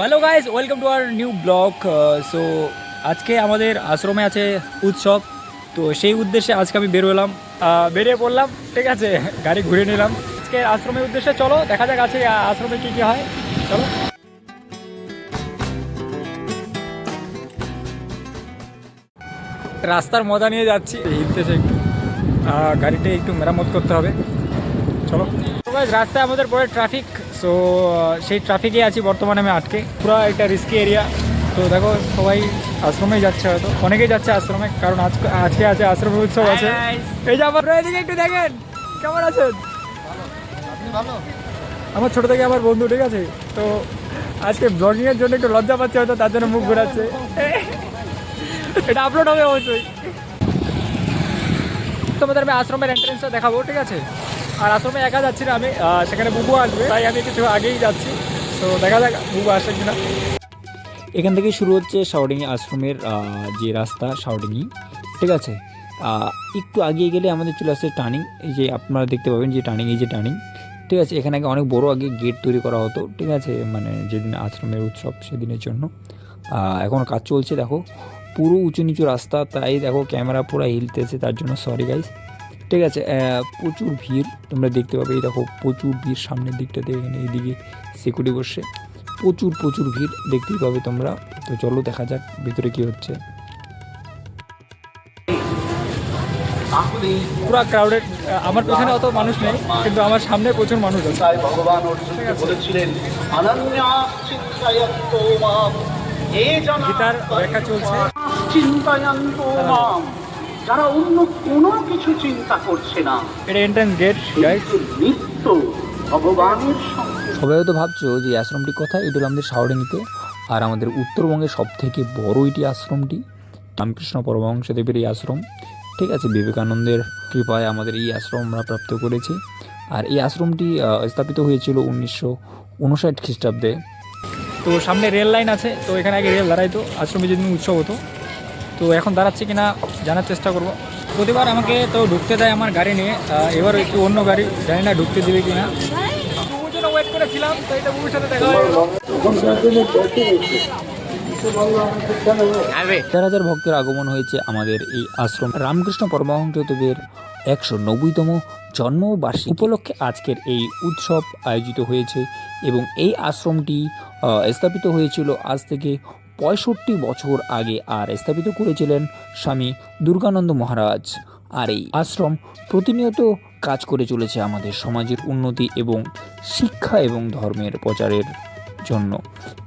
Hello guys welcome to our new blog so আজকে আমাদের আশ্রমে আছে উৎসব। তো সেই উদ্দেশ্যে আজকে আমি বেরোলাম। বেরিয়ে পড়লাম, ঠিক আছে, গাড়ি ঘুরে নিলাম। আজকে আশ্রমের উদ্দেশ্যে চলো, দেখা যাক আছে আশ্রমে কী কী হয়। চলো। রাস্তার মজা নিয়ে যাচ্ছি। হিলতেছে একটু গাড়িটা একটু মেরামত করতে হবে। চলো। রাস্তায় আমাদের পরে ট্রাফিক সো সেই ট্রাফিকে আছি বর্তমানে আমি আটকে। পুরো একটা রিস্কি এরিয়া তো দেখো সবাই আশ্রমেই যাচ্ছে হয়তো। অনেকেই যাচ্ছে আশ্রমে কারণ আজকে আজকে আছে আশ্রম উৎসব আছে। এই যে আমার এদিকে একটু দেখেন। কেমন আছেন? আমার ছোট থেকে আমার বন্ধু ঠিক আছে? তো আজকে ব্লগিং এর জন্য একটু লজ্জা পাচ্ছে হয়তো তার জন্য মুখ ঘোরাচ্ছে। এটা আপলোড হবে অবশ্যই। তোমাদের আমি আশ্রমের এন্ট্রেন্সটা দেখাবো ঠিক আছে? আর আশ্রমে একা যাচ্ছি না আমি সেখানে বুবু আসবে, তাই আমি কিছু আগেই যাচ্ছি। তো দেখা যাক বুবু আসে কিনা। এখান থেকে শুরু হচ্ছে শাওডিংয়ে আশ্রমের যে রাস্তা শাওডিংই ঠিক আছে? একটু আগিয়ে গেলে আমাদের চলে আসছে টার্নিং, এই যে আপনারা দেখতে পাবেন যে টার্নিং, এই যে টার্নিং, ঠিক আছে? এখানে আগে অনেক বড় আগে গেট তৈরি করা হতো, ঠিক আছে? মানে যেদিন আশ্রমের উৎসব সেদিনের জন্য। এখন কাজ চলছে, দেখো। পুরো উঁচু নিচু রাস্তা, তাই দেখো ক্যামেরা পুরো হিলতেছে, তার জন্য সরি গাইস ঠিক আছে প্রচুর ভিড় তোমরা দেখতে পাবে এই দেখো প্রচুর ভিড় সামনের দিকটাতে এখানে এইদিকে সিকিউরিটি বসে প্রচুর প্রচুর ভিড় দেখতেই পাবে তোমরা। তো চলো দেখা যাক ভিতরে কি হচ্ছে। পুরো ক্রাউডেড আমার পেছনে অত মানুষ নেই কিন্তু আমার সামনে প্রচুর মানুষ আছে। তাই ভগবান অর্জুনকে বলেছিলেন অনন্যা চিন্তায়ন্তো গীতার ব্যাখ্যা চলছে। চিন্তায়ন্তো যারা অন্য কোনো কিছু চিন্তা করছে না। এটা এন্ট্রান্স গেট গাইস নিত্য ভগবানের সবাই হয়তো ভাবছ যে এই আশ্রমটি কোথায়? এটা হলো আমাদের শাওডিংতে আর আমাদের উত্তরবঙ্গের সব থেকে বড় এটি আশ্রমটি। রামকৃষ্ণ পরমহংসদেবের এই আশ্রম। ঠিক আছে বিবেকানন্দের কৃপায় আমাদের এই আশ্রম আমরা প্রাপ্ত করেছি। আর এই আশ্রমটি স্থাপিত হয়েছিল উনিশশো উনষাট খ্রিস্টাব্দে। তো সামনে রেল লাইন আছে তো এখানে আগে রেল দাঁড়াইতো। আশ্রমে যেদিন উৎসব হতো তো এখন দাঁড়াচ্ছে কিনা জানার চেষ্টা করব। প্রতিবার আমাকে তো ঢুকতে দেয় আমার গাড়ি নিয়ে এবার একটু অন্য গাড়ি জানি না ঢুকতে দেবে কিনা। ওয়েট করেছিলাম তো এটা বুবুর সাথে দেখা হাজার হাজার ভক্তের আগমন হয়েছে আমাদের এই আশ্রম। রামকৃষ্ণ পরমহংসদেবের একশো নব্বইতম জন্মবার্ষিকী। উপলক্ষে আজকের এই উৎসব আয়োজিত হয়েছে এবং এই আশ্রমটি স্থাপিত হয়েছিল আজ থেকে পঁয়ষট্টি বছর আগে আর স্থাপিত করেছিলেন স্বামী দুর্গানন্দ মহারাজ। আর এই আশ্রম প্রতিনিয়ত কাজ করে চলেছে আমাদের সমাজের উন্নতি এবং শিক্ষা এবং ধর্মের প্রচারের জন্য।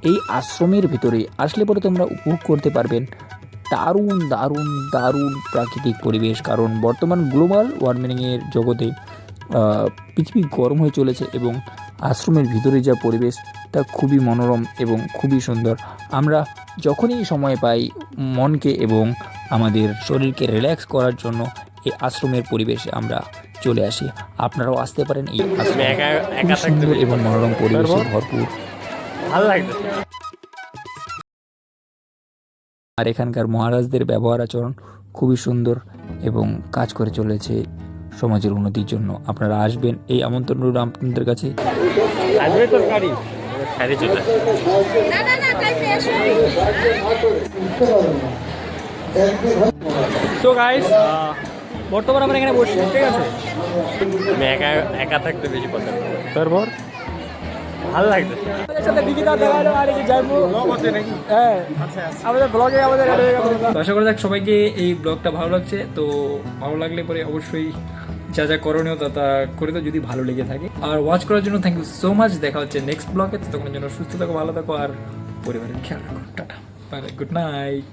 এই আশ্রমের ভিতরে আসলে পরে তোমরা উপভোগ করতে পারবেন দারুণ দারুণ দারুণ প্রাকৃতিক পরিবেশ। কারণ বর্তমান গ্লোবাল ওয়ার্মিংয়ের জগতে পৃথিবী গরম হয়ে চলেছে এবং আশ্রমের ভিতরে যা পরিবেশ তা খুবই মনোরম এবং খুবই সুন্দর। আমরা যখনই সময় পাই মনকে এবং আমাদের শরীরকে রিল্যাক্স করার জন্য এই আশ্রমের পরিবেশে আমরা চলে আসি। আপনারাও আসতে পারেন এই আশ্রমে। সুন্দর এবং মনোরম পরিবেশে ভরপুর। ভালো লাগবে। আর এখানকার মহারাজদের ব্যবহার আচরণ খুবই সুন্দর এবং কাজ করে চলেছে। সমাজের উন্নতির জন্য আপনারা আসবেন এই আমন্ত্রণ রইল আপনাদের কাছে। গাইস বর্তমানে আমরা এখানে বসছি ঠিক আছে? আমি একা একা থাকতে বেশি পছন্দ তারপর? ভালো লাগবে। আমাদের সাথে বিকিতা দেখা হলো আর কি যাইবো হ্যাঁ আমাদের ব্লগে আমাদের add হয়ে গেল। তো আশা করা যাক সবাইকে এই ব্লগটা ভালো লাগছে। তো ভালো লাগলে পরে অবশ্যই যা যা করণীয় তা তা করে তো যদি ভালো লেগে থাকে। আর ওয়াচ করার জন্য থ্যাংক ইউ সো মাচ দেখা হচ্ছে নেক্সট ব্লগে তখন জন্য সুস্থ থাকো, ভালো থাকো, আর পরিবারের খেয়াল রাখো। টাটা। Good night